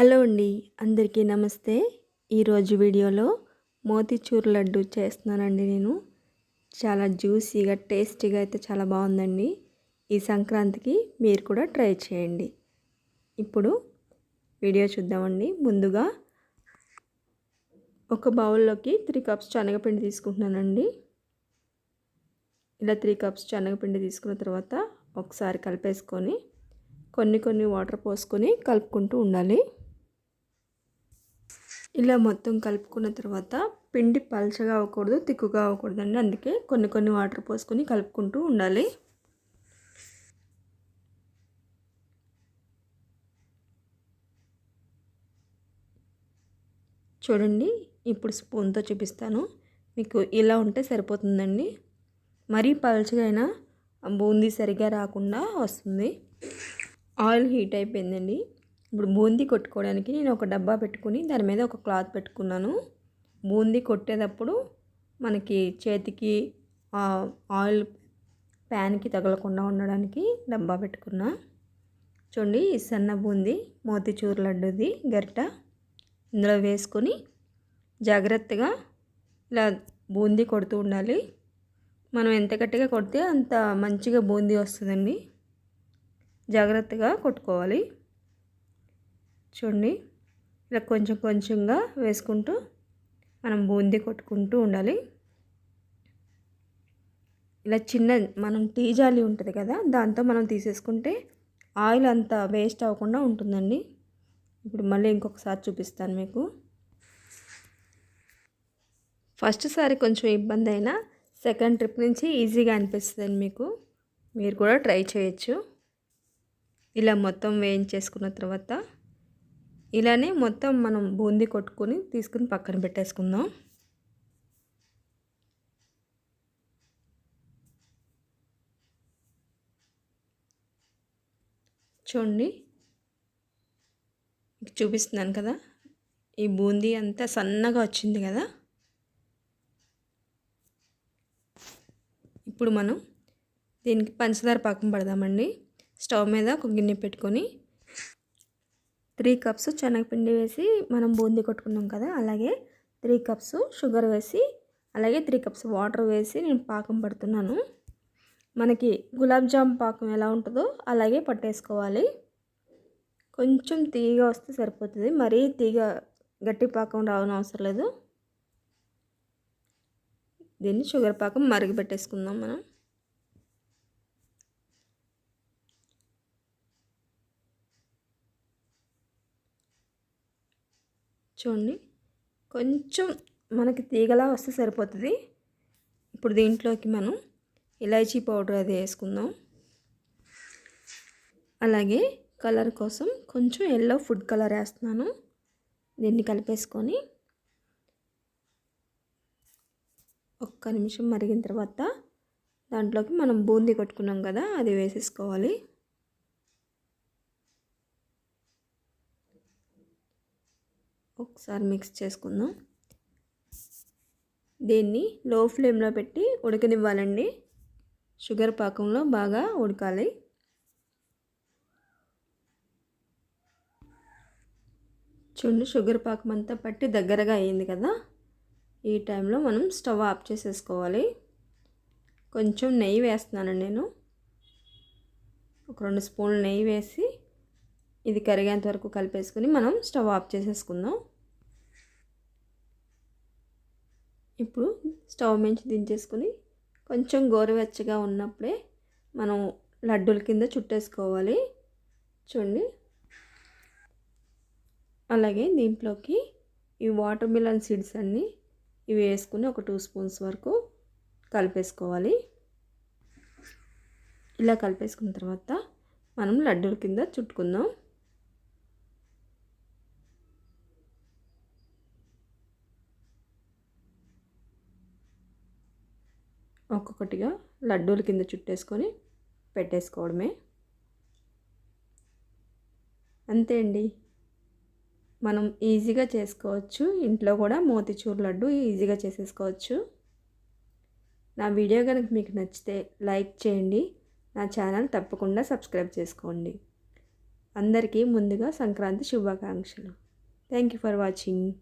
Hello అండి అందరికీ నమస్తే. ఈరోజు వీడియోలో మోతీచూర్ లడ్డు చేస్తున్నానండి నేను. చాలా జ్యూసీగా టేస్టీగా అయితే చాలా బాగుందండి. ఈ సంక్రాంతికి మీరు కూడా ట్రై చేయండి. ఇప్పుడు వీడియో చూద్దామండి. ముందుగా ఒక బౌల్లోకి త్రీ కప్స్ శనగపిండి తీసుకుంటున్నానండి. ఇలా త్రీ కప్స్ శనగపిండి తీసుకున్న తర్వాత ఒకసారి కలిపేసుకొని కొన్ని కొన్ని వాటర్ పోసుకొని కలుపుకుంటూ ఉండాలి. ఇలా మొత్తం కలుపుకున్న తర్వాత పిండి పలచగా అవ్వకూడదు తిక్కుగా అవ్వకూడదండి. అందుకే కొన్ని కొన్ని వాటర్ పోసుకొని కలుపుకుంటూ ఉండాలి. చూడండి ఇప్పుడు స్పూన్తో చూపిస్తాను. మీకు ఇలా ఉంటే సరిపోతుందండి. మరీ పలచగా అయినా బూందీ సరిగా రాకుండా వస్తుంది. ఆయిల్ హీట్ అయిపోయిందండి. ఇప్పుడు బూందీ కొట్టుకోవడానికి నేను ఒక డబ్బా పెట్టుకుని దాని మీద ఒక క్లాత్ పెట్టుకున్నాను. బూందీ కొట్టేటప్పుడు మనకి చేతికి ఆయిల్ ప్యాన్కి తగలకుండా ఉండడానికి డబ్బా పెట్టుకున్నా. చూడండి ఈ సన్న బూందీ మోతిచూర్ లడ్డుది గరిట ఇందులో వేసుకొని జాగ్రత్తగా ఇలా బూందీ కొడుతూ ఉండాలి. మనం ఎంత గట్టిగా కొడితే అంత మంచిగా బూందీ వస్తుందండి. జాగ్రత్తగా కొట్టుకోవాలి. చూడండి. ఇలా కొంచెం కొంచెంగా వేసుకుంటూ మనం బూందీ కొట్టుకుంటూ ఉండాలి. ఇలా చిన్న మనం టీ జాలి ఉంటుంది కదా దాంతో మనం తీసేసుకుంటే ఆయిల్ అంతా వేస్ట్ అవ్వకుండా ఉంటుందండి. ఇప్పుడు మళ్ళీ ఇంకొకసారి చూపిస్తాను మీకు. ఫస్ట్ సారి కొంచెం ఇబ్బంది అయినా సెకండ్ ట్రిప్ నుంచి ఈజీగా అనిపిస్తుంది మీకు. మీరు కూడా ట్రై చేయొచ్చు. ఇలా మొత్తం వేయించేసుకున్న తర్వాత ఇలానే మొత్తం మనం బూందీ కొట్టుకొని తీసుకుని పక్కన పెట్టేసుకుందాం. చూడండి చూపిస్తున్నాను కదా ఈ బూందీ అంతా సన్నగా వచ్చింది కదా. ఇప్పుడు మనం దీనికి పంచదార పాకం పడదామండి. స్టవ్ మీద ఒక గిన్నె పెట్టుకొని త్రీ కప్స్ శనగపిండి వేసి మనం బూందీ కొట్టుకున్నాం కదా అలాగే త్రీ కప్స్ షుగర్ వేసి అలాగే త్రీ కప్స్ వాటర్ వేసి నేను పాకం పడుతున్నాను. మనకి గులాబ్ జామ్ పాకం ఎలా ఉంటుందో అలాగే పట్టేసుకోవాలి. కొంచెం తీగ వస్తే సరిపోతుంది. మరీ తీగ గట్టి పాకం రావని అవసరం లేదు. దీన్ని షుగర్ పాకం మరిగి పెట్టేసుకుందాం మనం. చూడండి. కొంచెం మనకి తీగలా వస్తే సరిపోతుంది. ఇప్పుడు దీంట్లోకి మనం ఇలాచీ పౌడర్ అది వేసుకుందాం. అలాగే కలర్ కోసం కొంచెం ఎల్లో ఫుడ్ కలర్ వేస్తున్నాను. దీన్ని కలిపేసుకొని ఒక్క నిమిషం మరిగిన తర్వాత దాంట్లోకి మనం బూందీ కొట్టుకున్నాం కదా అది వేసేసుకోవాలి. ఒకసారి మిక్స్ చేసుకుందాం. దీన్ని లో ఫ్లేమ్లో పెట్టి ఉడకనివ్వాలండి. షుగర్ పాకంలో బాగా ఉడకాలి. చూడండి షుగర్ పాకం అంతా పట్టి దగ్గరగా అయ్యింది కదా. ఈ టైంలో మనం స్టవ్ ఆఫ్ చేసేసుకోవాలి. కొంచెం నెయ్యి వేస్తున్నానండి నేను. ఒక రెండు స్పూన్లు నెయ్యి వేసి ఇది కరిగేంత వరకు కలిపేసుకొని మనం స్టవ్ ఆఫ్ చేసేసుకుందాం. ఇప్పుడు స్టవ్ మించి దించేసుకొని కొంచెం గోరువెచ్చగా ఉన్నప్పుడే మనం లడ్డూల కింద చుట్టేసుకోవాలి. చూడండి. అలాగే దీంట్లోకి ఈ వాటర్ మిలన్ సీడ్స్ అన్నీ ఇవి వేసుకుని ఒక టూ స్పూన్స్ వరకు కలిపేసుకోవాలి. ఇలా కలిపేసుకున్న తర్వాత మనం లడ్డూల కింద చుట్టుకుందాం. ఒక్కొక్కటిగా లడ్డూల కింద చుట్టేసుకొని పెట్టేసుకోవడమే. అంతే అండి. మనం ఈజీగా చేసుకోవచ్చు. ఇంట్లో కూడా మోతిచూర్ లడ్డు ఈజీగా చేసేసుకోవచ్చు. నా వీడియో కనుక మీకు నచ్చితే లైక్ చేయండి. నా ఛానల్ తప్పకుండా సబ్స్క్రైబ్ చేసుకోండి. అందరికీ ముందుగా సంక్రాంతి శుభాకాంక్షలు. Thank you for watching.